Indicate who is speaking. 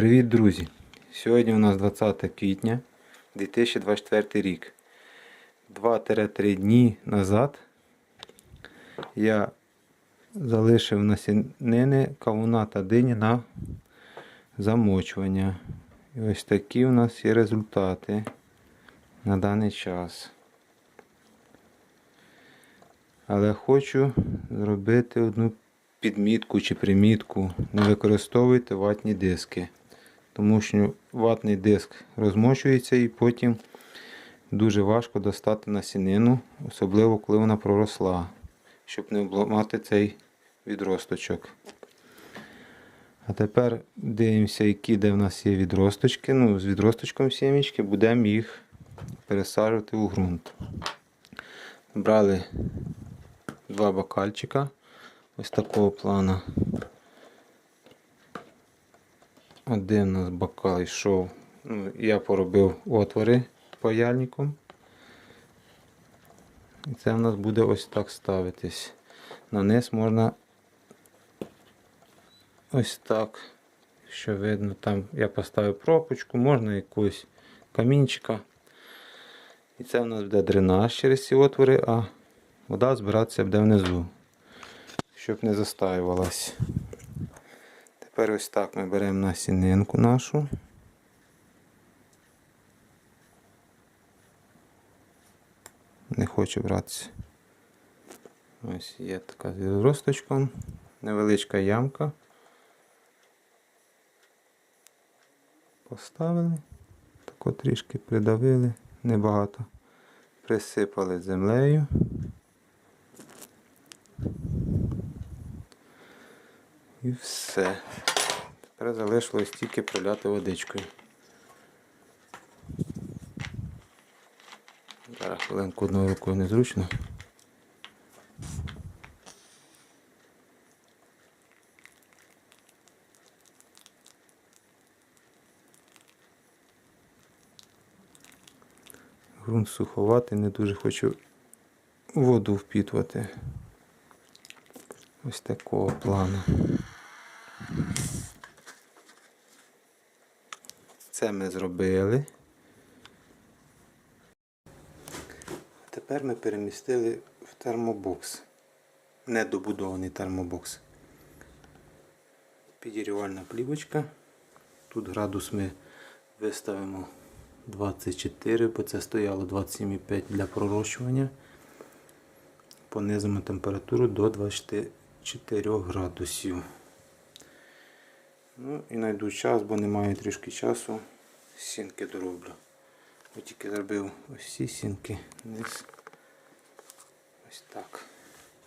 Speaker 1: Привіт, друзі! Сьогодні у нас 20 квітня 2024 рік. 2-3 дні назад я залишив насінини кавуна та дині на замочування. І ось такі у нас є результати на даний час. Але хочу зробити одну підмітку чи примітку. Не використовуйте ватні диски. Тому що ватний диск розмочується і потім дуже важко достати насінину, особливо коли вона проросла, щоб не обламати цей відросточок. А тепер дивимося, які де в нас є відросточки. Ну, з відросточком сімечки будемо їх пересаджувати у ґрунт. Брали два бокальчика ось такого плана. Один у нас бокал йшов. Ну, я поробив отвори паяльником. І це в нас буде ось так ставитись. На низ можна ось так. Що видно, там я поставив пропочку, можна якусь камінчика. І це в нас буде дренаж через ці отвори, а вода збиратися буде внизу, щоб не застаювалась. Тепер ось так ми беремо насінинку нашу. Не хочу братися. Ось є така з відросточком, невеличка ямка. Поставили, тако трішки придавили, небагато. Присипали землею. І все. Тепер залишилось тільки приляти водичкою. Зараз хвилинку одною рукою незручно. Грунт суховатий, не дуже хочу воду впітувати. Ось такого плану. Це ми зробили. Тепер ми перемістили в термобокс. Недобудований термобокс. Підірювальна плівочка. Тут градус ми виставимо 24, бо це стояло 27,5 для пророщування. Понизимо температуру до 24 градусів. Ну і знайду час, бо немає трішки часу. Сінки дороблю. Ось тільки зробив ось ці сінки. Низ. Ось так.